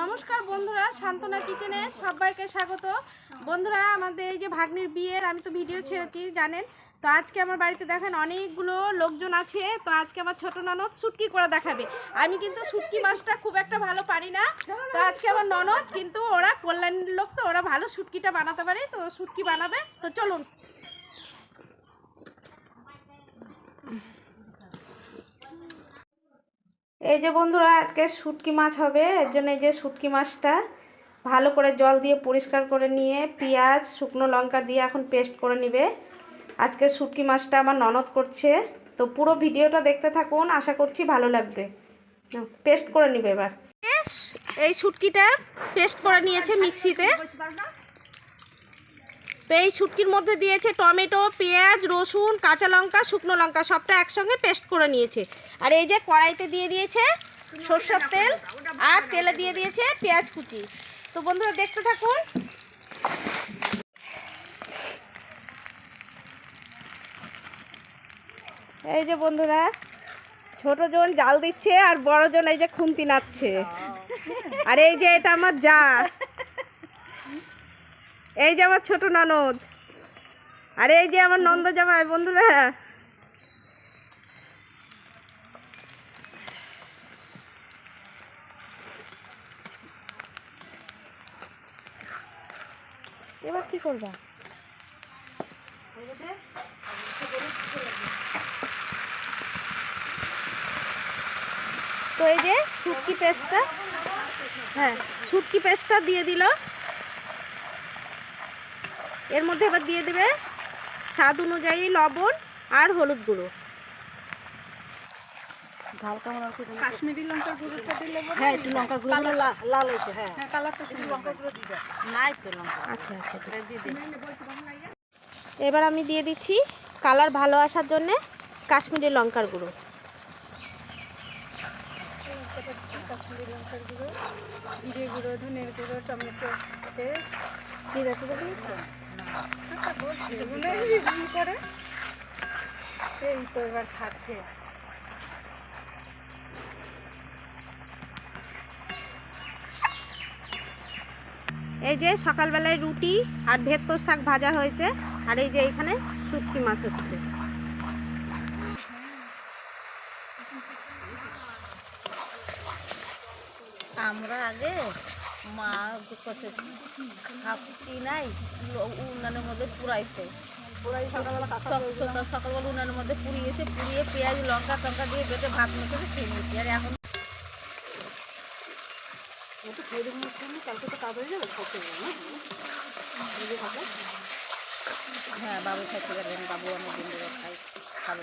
নমস্কার বন্ধুরা সান্তনা কিচেনে সবাইকে স্বাগত। বন্ধুরা, আমাদের এই যে ভাগ্নির বিয়ের, আমি তো ভিডিও ছেড়েছি, জানেন? তো আজকে আমার বাড়িতে দেখেন অনেকগুলো লোকজন আছে, তো আজকে আমার ছোট ননদ শুটকি করে দেখাবে। আমি কিন্তু সুটকি মাছটা খুব একটা ভালো পারি না, তো আজকে আমার ননদ, কিন্তু ওরা কল্যাণীর লোক, তো ওরা ভালো সুটকিটা বানাতে পারে, তো সুটকি বানাবে। তো চলুন। এই যে বন্ধুরা, আজকে শুটকি মাছ হবে। এর জন্য এই যে শুটকি মাছটা ভালো করে জল দিয়ে পরিষ্কার করে নিয়ে পেঁয়াজ, শুকনো লঙ্কা দিয়ে এখন পেস্ট করে নিবে। আজকে শুটকি মাছটা আমার ননদ করছে। তো পুরো ভিডিওটা দেখতে থাকুন, আশা করছি ভালো লাগবে। পেস্ট করে নিবে এবার। এই শুটকিটা পেস্ট করে নিয়েছে মিক্সিতে। তো এই শুটকির মধ্যে দিয়েছে টমেটো, পেঁয়াজ, রসুন, কাঁচা লঙ্কা, শুকনো লঙ্কা, সবটা একসঙ্গে পেস্ট করে নিয়েছে। আর এই যে কড়াইতে দিয়ে দিয়েছে সর্ষের তেল আর তেলে দিয়ে দিয়েছে পেঁয়াজ কুচি। তো বন্ধুরা, দেখতে থাকুন। এই যে বন্ধুরা, ছোট জন জাল দিচ্ছে আর বড় জন এই যে খুন্তি নাচ্ছে আর এই যে এটা আমার যা এই যে আমার ছোট ননদ। আর এই যে আমার নন্দ জামাই, বন্ধুরা। এবার কি করবা? তো এই যে শুটকি পেস্টটা হ্যাঁ শুটকি পেস্টটা দিয়ে দিল। এর মধ্যে এবার দিয়ে দেবে স্বাদ অনুযায়ী লবণ আর হলুদ গুঁড়ো। কাশ্মীরি লঙ্কার গুঁড়োটা দিলে হ্যাঁ একটু লঙ্কার গুঁড়ো লাল হয়েছে হ্যাঁ। হ্যাঁ কালারটা লঙ্কার গুঁড়ো দিবে। নাই তো লঙ্কা। আচ্ছা আচ্ছা ঠিক। এটা দিয়ে দে। আছে। এবার আমি দিয়ে দিচ্ছি কালার ভালো আসার জন্যে কাশ্মীরি লঙ্কার গুঁড়ো। কাশ্মীরি লঙ্কার গুঁড়ো জিরে গুঁড়ো ধনের গুঁড়ো টমেটো পেস্ট। জিরা গুঁড়ো এই ই করে? এই তো এবার খাচ্ছে। এই যে সকালবেলায় রুটি আর ভেতর শাক ভাজা হয়েছে আর এই যে এখানে শুটকি মাছ হচ্ছে। আমরা আগে মা করছে খাপটি নাই উনানের মধ্যে পুরাইছে সকালবেলা উনানের মধ্যে পুড়িয়েছে পুড়িয়ে পেঁয়াজ লঙ্কা টঙ্কা দিয়ে বেটে ভাত মেখে খেয়ে নিয়েছি। আর এখন হ্যাঁ বাবু খাইতে পারবেন বাবু অনেক দিন ধরে খাই খাবে।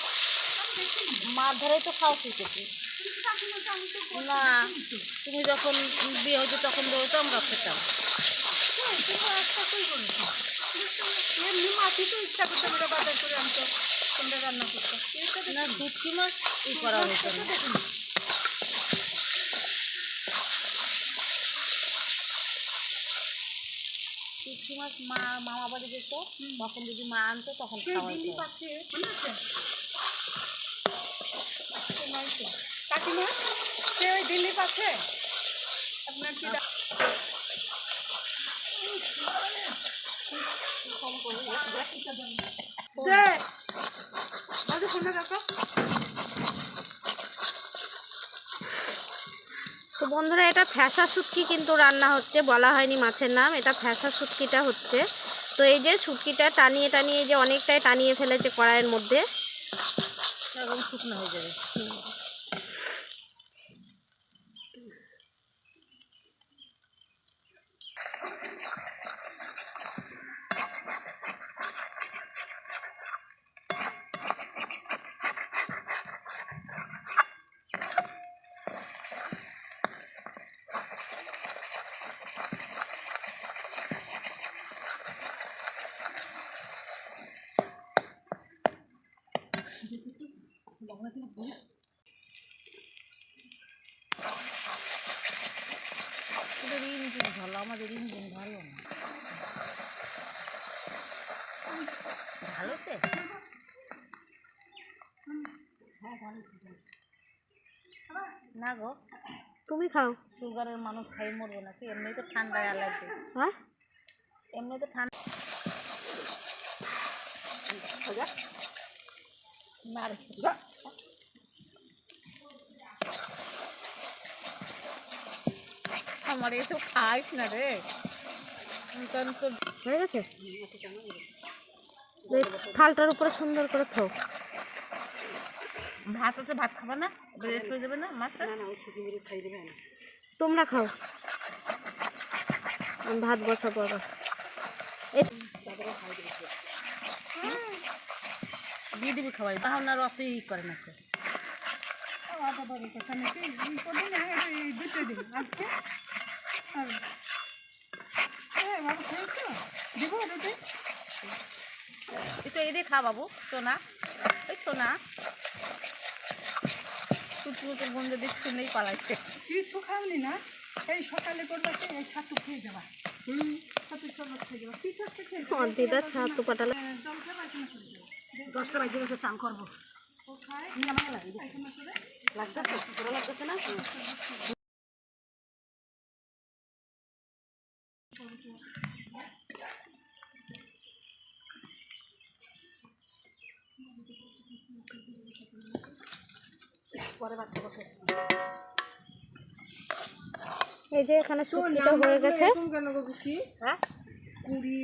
মাছ ধরেই তো খাওয়া শিখেছি। না তুমি যখন বিয়ে হতো তখন ধরে তো আমরা খেতাম। এমনি মাছই তো ইচ্ছা করতে আমরা বাজার করে আনতো তোমরা রান্না করতো। না শুটকি মাছ ই করা হতো না। মাছ মা মামা বাড়ি যেত তখন যদি মা আনতো তখন খাওয়া আছে তোমার কি? সে ওই আপনার কি রাখো। তো বন্ধুরা এটা ফ্যাসা শুটকি কিন্তু রান্না হচ্ছে বলা হয়নি মাছের নাম এটা ফ্যাসা শুটকিটা হচ্ছে। তো তো এই যে শুটকিটা টানিয়ে টানিয়ে যে অনেকটাই টানিয়ে ফেলেছে কড়াইয়ের মধ্যে। একদম শুকনো হয়ে যাবে ওদের ইঞ্জিন ভালো আমাদের ইঞ্জিন ভালো না। ভালো তো না গো। তুমি খাও। সুগারের মানুষ খাই মরবে না কি এমনি তো ঠান্ডায় অ্যালার্জি। হ্যাঁ? এমনি তো ঠান্ডা মার আমার এসব খাইস না রে। হয়ে গেছে? থালটার উপরে সুন্দর করে খাও ভাত আছে ভাত খাবা না? রেস্ট হয়ে যাবে না মাছ? তোমরা খাও। ভাত বসাবো আবার। দিয়ে দিবি খাওয়াই তখন আর অত ই করে না তো। একটু এদের খা বাবু সোনা। ওই সোনা। টুটু টুটুর বন্ধু দিক শুনেই পালাইছে। কিছু খাওনি না? এই সকালে করবা এই ছাতু খেয়ে যাবা। হুম। ছাতু শরবত খেয়ে যাবা। কিছু খেয়ে যাবা। দিদা ছাতু পাটালে জল খাবা কিনা দশটা বাজে বসে চান করব। এই যে এখানে শুটকিটা হয়ে গেছে? হ্যাঁ? কুড়ি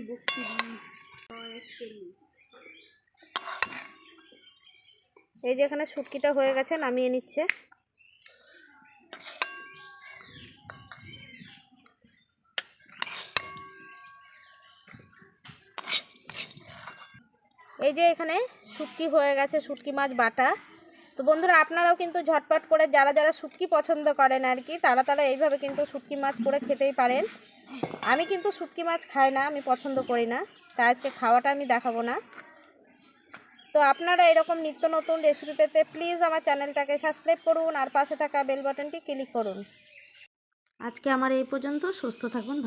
এই যে এখানে শুটকিটা হয়ে গেছে নামিয়ে নিচ্ছে। এই যে এখানে শুটকি হয়ে গেছে, শুটকি মাছ বাটা। তো বন্ধুরা, আপনারাও কিন্তু ঝটপট করে যারা যারা শুটকি পছন্দ করেন আর কি, তারা তারা এইভাবে কিন্তু শুটকি মাছ করে খেতেই পারেন। আমি কিন্তু শুটকি মাছ খাই না, আমি পছন্দ করি না। তাই আজকে খাওয়াটা আমি দেখাবো না। তো আপনারা এরকম নিত্য নতুন রেসিপি পেতে প্লিজ আমার চ্যানেলটাকে সাবস্ক্রাইব করুন আর পাশে থাকা বেল বাটনটি ক্লিক করুন। আজকে আমার এই পর্যন্ত, সুস্থ থাকুন